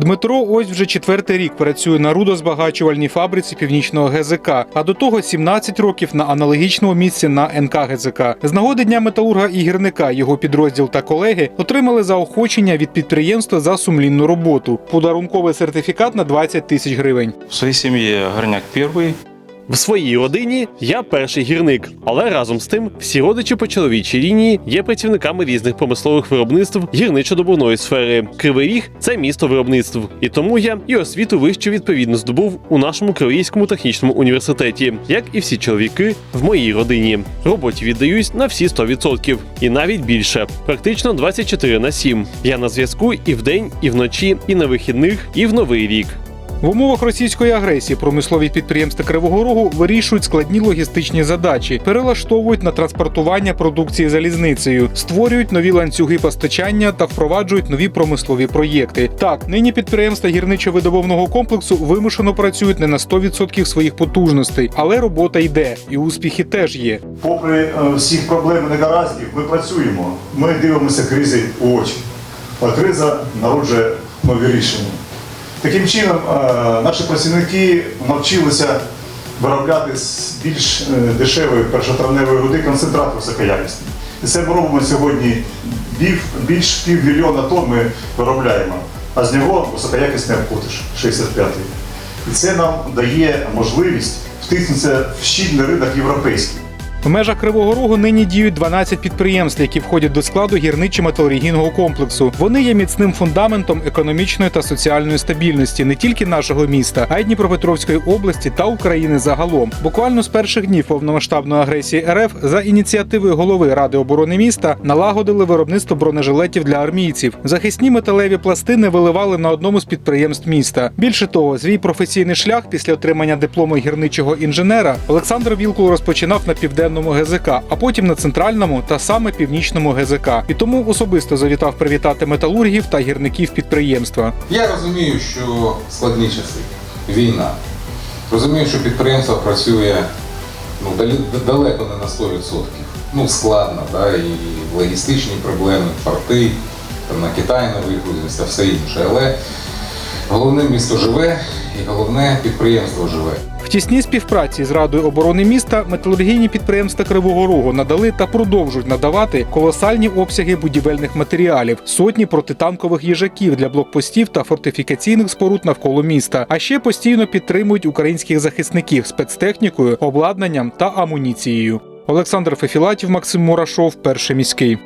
Дмитро ось вже четвертий рік працює на рудозбагачувальній фабриці північного ГЗК, а до того 17 років на аналогічному місці на НК ГЗК. З нагоди дня металурга і гірника його підрозділ та колеги отримали заохочення від підприємства за сумлінну роботу. Подарунковий сертифікат на 20 тисяч гривень. В своїй сім'ї горняк первый. В своїй родині я перший гірник, але разом з тим всі родичі по чоловічій лінії є працівниками різних промислових виробництв гірничо-добувної сфери. Кривий ріг це місто виробництв, і тому я і освіту вищу відповідно здобув у нашому Кривійському технічному університеті, як і всі чоловіки в моїй родині. Роботі віддаюсь на всі 100%. і навіть більше, практично 24 на 7. Я на зв'язку і вдень, і вночі, і на вихідних, і в новий рік. В умовах російської агресії промислові підприємства Кривого Рогу вирішують складні логістичні задачі, перелаштовують на транспортування продукції залізницею, створюють нові ланцюги постачання та впроваджують нові промислові проєкти. Так, нині підприємства гірничо-видобувного комплексу вимушено працюють не на 100% своїх потужностей, але робота йде, і успіхи теж є. Попри е, всіх проблем негараздів, ми працюємо. Ми дивимося кризі у очі. А криза народжує нові рішення. Таким чином, е, наші працівники навчилися виробляти з більш е, дешевої першотравневої руди концентрат високоякісний. І це ми робимо сьогодні більш півмільйона тонн ми виробляємо, а з нього високоякісний обкутиш 65-й. І це нам дає можливість втиснутися в щільний ринок європейський. В межах Кривого Рогу нині діють 12 підприємств, які входять до складу гірничо-металургійного комплексу. Вони є міцним фундаментом економічної та соціальної стабільності не тільки нашого міста, а й Дніпропетровської області та України загалом. Буквально з перших днів повномасштабної агресії РФ за ініціативою голови Ради оборони міста налагодили виробництво бронежилетів для армійців. Захисні металеві пластини виливали на одному з підприємств міста. Більше того, свій професійний шлях після отримання диплому гірничого інженера Олександр Вілкул розпочинав на південному ГЗК, а потім на центральному та саме північному ГЗК. І тому особисто завітав привітати металургів та гірників підприємства. Я розумію, що складні часи, війна. Розумію, що підприємство працює ну, далеко не на 100%. Ну, складно, да, і логістичні проблеми, порти, там, на Китай не вигрузимося та все інше. Але головне місто живе і головне підприємство живе. В тісній співпраці з Радою оборони міста металургійні підприємства Кривого Рогу надали та продовжують надавати колосальні обсяги будівельних матеріалів, сотні протитанкових їжаків для блокпостів та фортифікаційних споруд навколо міста. А ще постійно підтримують українських захисників спецтехнікою, обладнанням та амуніцією. Олександр Фефілатів, Максим Мурашов, перший міський.